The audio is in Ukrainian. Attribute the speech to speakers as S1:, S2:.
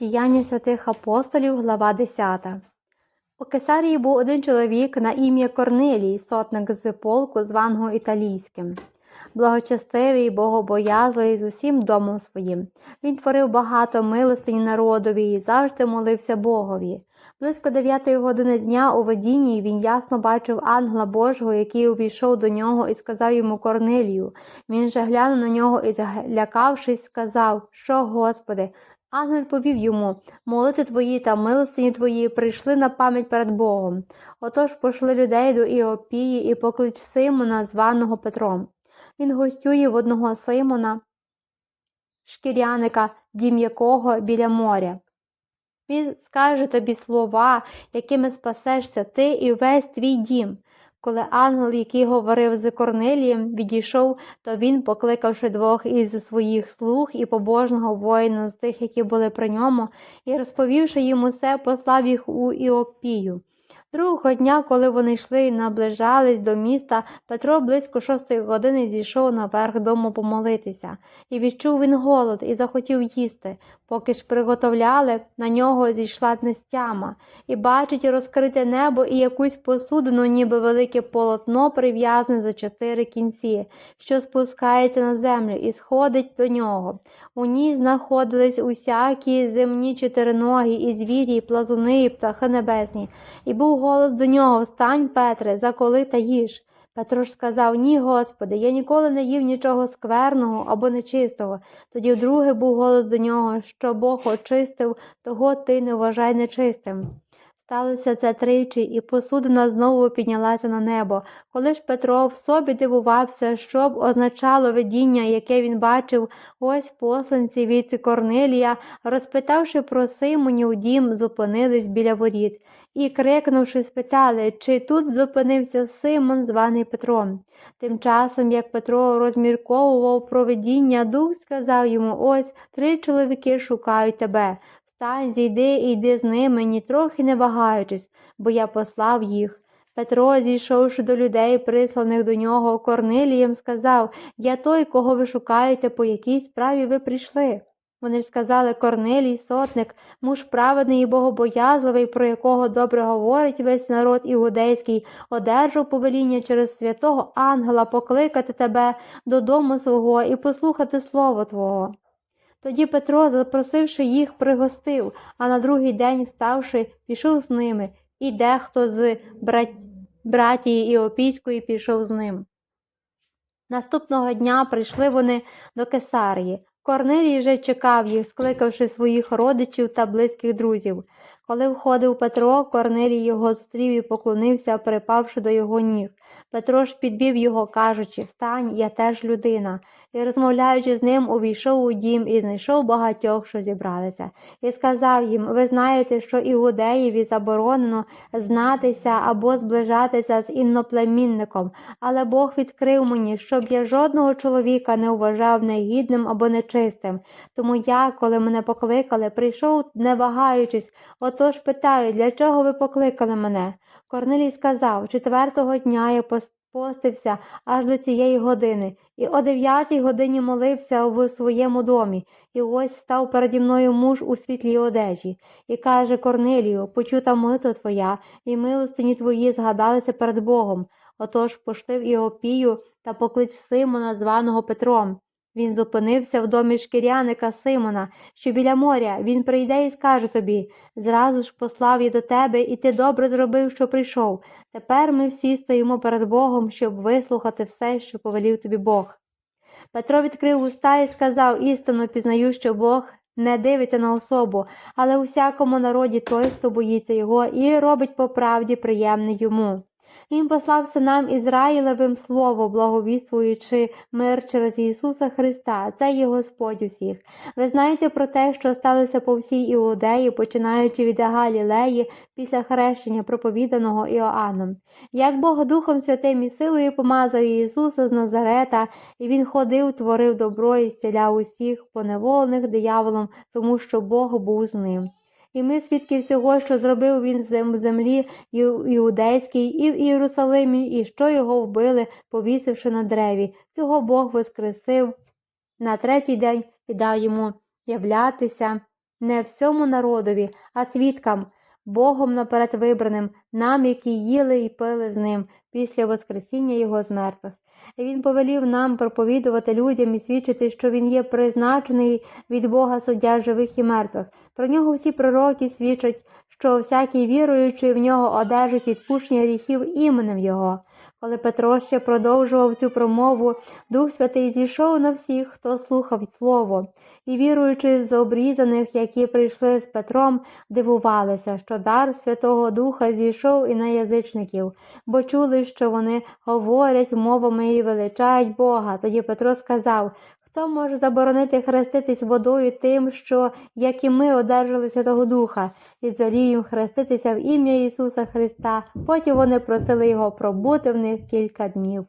S1: Діяння святих апостолів, глава 10. У Кесарії був один чоловік на ім'я Корнилій, сотник з полку, званого італійським. Благочестивий, богобоязливий з усім домом своїм. Він творив багато милостині народові і завжди молився Богові. Близько дев'ятої години дня у видінні він ясно бачив ангела Божого, який увійшов до нього і сказав йому Корнилію. Він же глянув на нього і, злякавшись, сказав, що, Господи, Ангел повів йому молити твої та милостині твої прийшли на пам'ять перед Богом. Отож пошли людей до Іопії і поклич Симона, званого Петром. Він гостює в одного Симона, шкіряника, дім якого біля моря. Він скаже тобі слова, якими спасешся ти і весь твій дім. Коли ангел, який говорив з Корнелієм, відійшов, то він, покликавши двох із своїх слуг і побожного воїна з тих, які були при ньому, і розповівши їм усе, послав їх у Іопію. Другого дня, коли вони йшли і наближались до міста, Петро близько шостої години зійшов наверх дому помолитися, і відчув він голод і захотів їсти. Поки ж приготовляли, на нього зійшла нестяма, і бачить розкрите небо і якусь посудину, ніби велике полотно, прив'язане за чотири кінці, що спускається на землю і сходить до нього. У ній знаходились усякі земні чотириногі, і звірі, і плазуни, і птахи небесні. І був голос до нього Встань, Петре, заколи та їж. Петро ж сказав Ні, Господи, я ніколи не їв нічого скверного або нечистого. Тоді вдруге був голос до нього, що Бог очистив, того ти не вважай нечистим. Сталося це тричі, і посудина знову піднялася на небо. Коли ж Петро в собі дивувався, що б означало видіння, яке він бачив, ось посланці від Корнилія, розпитавши про Симонів дім, зупинились біля воріт і, крикнувши, спитали, чи тут зупинився Симон, званий Петром. Тим часом, як Петро розмірковував про видіння, дух сказав йому ось три чоловіки шукають тебе. Встань, зійди і йди з ними, нітрохи не вагаючись, бо я послав їх. Петро, зійшовши до людей, присланих до нього Корнилієм, сказав Я той, кого ви шукаєте, по якій справі ви прийшли. Вони ж сказали Корнилій, сотник, муж праведний і богобоязливий, про якого добре говорить весь народ іудейський, одержав повеління через святого ангела покликати тебе додому свого і послухати слово Твого. Тоді Петро, запросивши їх, пригостив, а на другий день, вставши, пішов з ними, і дехто з брат... братії Іопійської пішов з ним. Наступного дня прийшли вони до Кесарії. Корнилій вже чекав їх, скликавши своїх родичів та близьких друзів. Коли входив Петро, Корнилій його зустрів і поклонився, припавши до його ніг. Петро ж підвів його, кажучи Встань, я теж людина. І, розмовляючи з ним, увійшов у дім і знайшов багатьох, що зібралися, і сказав їм Ви знаєте, що іудеєві заборонено знатися або зближатися з інноплемінником, але Бог відкрив мені, щоб я жодного чоловіка не вважав негідним або нечистим. Тому я, коли мене покликали, прийшов, не вагаючись, отож питаю, для чого ви покликали мене? Корнелій сказав четвертого дня я постився аж до цієї години, і о дев'ятій годині молився в своєму домі, і ось став переді мною муж у світлій одежі, і каже Корнелію, почута молитва твоя, і милостині твої згадалися перед Богом. Отож пошли в Іопію та поклич Симона, званого Петром. Він зупинився в домі шкіряника Симона, що біля моря. Він прийде і скаже тобі зразу ж послав я до тебе, і ти добре зробив, що прийшов. Тепер ми всі стоїмо перед Богом, щоб вислухати все, що повелів тобі Бог. Петро відкрив уста і сказав істинно пізнаю, що Бог не дивиться на особу, але у всякому народі той, хто боїться його, і робить по правді приємне йому. Він послав синам Ізраїлевим слово, благовіствуючи мир через Ісуса Христа, це є Господь усіх. Ви знаєте про те, що сталося по всій Іудеї, починаючи від Галілеї після хрещення, проповіданого Іоанном. Як Бог Духом Святим і силою помазав Ісуса з Назарета, і Він ходив, творив добро і зціляв усіх, поневолених дияволом, тому що Бог був з ним. І ми свідки всього, що зробив він в землі іудейській і в Єрусалимі, і що його вбили, повісивши на древі. Цього Бог воскресив на третій день і дав йому являтися не всьому народові, а свідкам, Богом наперед вибраним, нам, які їли і пили з ним після Воскресіння Його з мертвих. Він повелів нам проповідувати людям і свідчити, що Він є призначений від Бога суддя живих і мертвих. Про нього всі пророки свідчать, що всякий віруючий в нього одержить відпущення гріхів іменем Його. Коли Петро ще продовжував цю промову, Дух Святий зійшов на всіх, хто слухав Слово, і віруючи з обрізаних, які прийшли з Петром, дивувалися, що дар Святого Духа зійшов і на язичників, бо чули, що вони говорять мовами і величають Бога. Тоді Петро сказав: Хто може заборонити хреститись водою тим, що, як і ми, одержали Святого Духа, і звелів їм хреститися в ім'я Ісуса Христа. Потім вони просили його пробути в них кілька днів.